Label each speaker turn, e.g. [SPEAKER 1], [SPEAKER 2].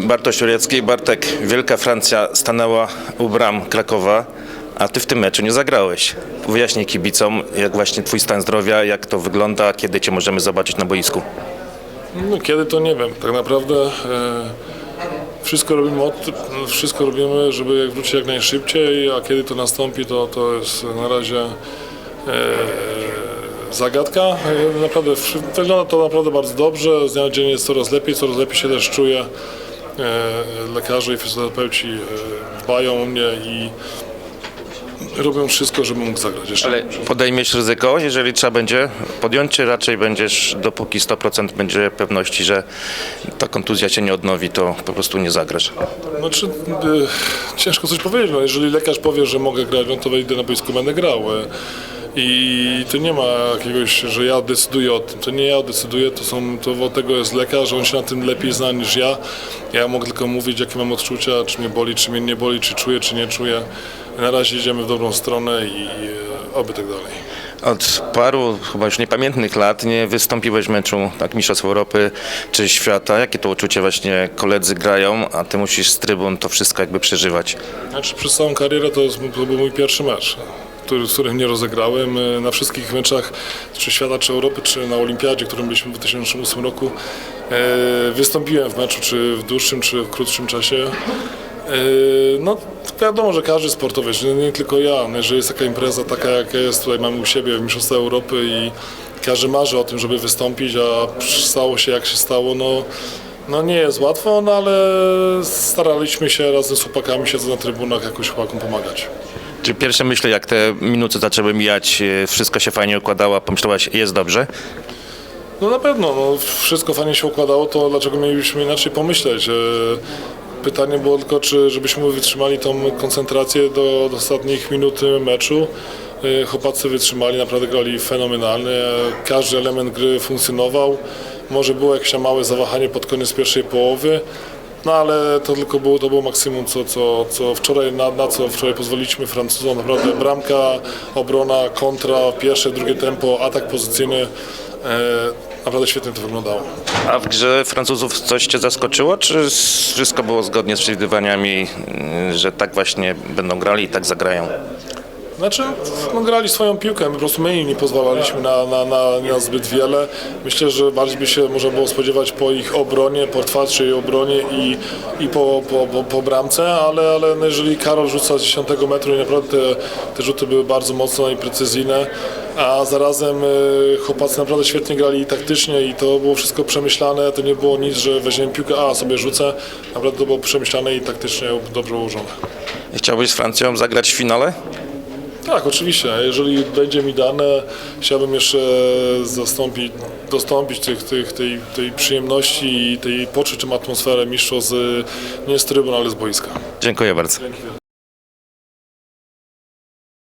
[SPEAKER 1] Bartosz Jurecki, Bartek, Wielka Francja stanęła u bram Krakowa, a ty w tym meczu nie zagrałeś. Wyjaśnij kibicom, jak właśnie twój stan zdrowia, jak to wygląda, kiedy cię możemy zobaczyć na boisku.
[SPEAKER 2] No, kiedy to nie wiem. Tak naprawdę e, wszystko robimy od, wszystko robimy, żeby jak wrócić jak najszybciej, a kiedy to nastąpi, to, to jest na razie e, zagadka. E, naprawdę wygląda to naprawdę bardzo dobrze. Z dnia na dzień jest coraz lepiej, coraz lepiej się też czuję. E, lekarze i fizjoterapeuci e, dbają o mnie i robią wszystko, żebym mógł zagrać jeszcze.
[SPEAKER 1] Ale podejmiesz ryzyko, jeżeli trzeba będzie podjąć, czy raczej będziesz, dopóki 100% będzie pewności, że ta kontuzja cię nie odnowi, to po prostu nie zagrasz.
[SPEAKER 2] Znaczy, y, ciężko coś powiedzieć. No, jeżeli lekarz powie, że mogę grać, no to wejdę na boisku, będę grał. I tu nie ma jakiegoś, że ja decyduję o tym. To nie ja decyduję, to, są, to od tego jest lekarz, on się na tym lepiej zna niż ja. Ja mogę tylko mówić, jakie mam odczucia, czy mnie boli, czy mnie nie boli, czy czuję, czy nie czuję. Na razie idziemy w dobrą stronę i y, oby tak dalej.
[SPEAKER 1] Od paru, chyba już niepamiętnych lat nie wystąpiłeś w meczu tak, Mistrzostw Europy czy Świata. Jakie to uczucie właśnie koledzy grają, a ty musisz z trybun to wszystko jakby przeżywać?
[SPEAKER 2] Znaczy przez całą karierę to, jest, to był mój pierwszy mecz, który, z którym nie rozegrałem. E, Na wszystkich meczach, czy świata, czy Europy, czy na Olimpiadzie, którym byliśmy w 2008 roku, e, wystąpiłem w meczu, czy w dłuższym, czy w krótszym czasie. E, No wiadomo, że każdy sportowiec, nie tylko ja, no, jeżeli jest taka impreza taka jaka jest, tutaj mamy u siebie w Mistrzostwa Europy i każdy marzy o tym, żeby wystąpić, a stało się jak się stało, no no nie jest łatwo, no ale staraliśmy się razem z chłopakami siedząc na trybunach jakoś chłopakom pomagać.
[SPEAKER 1] Czy pierwsze myśli, jak te minuty zaczęły mijać, e, wszystko się fajnie układało, pomyślałaś, jest dobrze?
[SPEAKER 2] No na pewno, no, wszystko fajnie się układało, to dlaczego mielibyśmy inaczej pomyśleć? E, Pytanie było tylko, czy żebyśmy wytrzymali tą koncentrację do, do ostatnich minut meczu. E, Chłopacy wytrzymali, naprawdę grali fenomenalnie. Każdy element gry funkcjonował. Może było jakieś małe zawahanie pod koniec pierwszej połowy. No ale to tylko było, to było maksimum, co, co, co wczoraj, na, na co wczoraj pozwoliliśmy Francuzom. Naprawdę bramka, obrona, kontra, pierwsze, drugie tempo, atak pozycyjny. E, naprawdę świetnie to wyglądało.
[SPEAKER 1] A w grze Francuzów coś cię zaskoczyło, czy wszystko było zgodnie z przewidywaniami, mm, że tak właśnie będą grali i tak zagrają?
[SPEAKER 2] Znaczy, no, grali swoją piłkę, po prostu my im nie pozwalaliśmy na, na, na, na zbyt wiele. Myślę, że bardziej by się można było spodziewać po ich obronie, po twardszej obronie i, i po, po, po, po bramce, ale, ale no, jeżeli Karol rzuca z 10 metru i naprawdę te, te rzuty były bardzo mocne i precyzyjne, a zarazem y, chłopacy naprawdę świetnie grali taktycznie i to było wszystko przemyślane, to nie było nic, że weźmiemy piłkę, a sobie rzucę. Naprawdę to było przemyślane i taktycznie dobrze ułożone.
[SPEAKER 1] Chciałbyś z Francją zagrać w finale?
[SPEAKER 2] Tak, oczywiście. Jeżeli będzie mi dane, chciałbym jeszcze zastąpić, dostąpić tych, tych, tej, tej przyjemności i tej poczuć czym atmosferę mistrzostw nie z trybun, ale z boiska.
[SPEAKER 1] Dziękuję bardzo.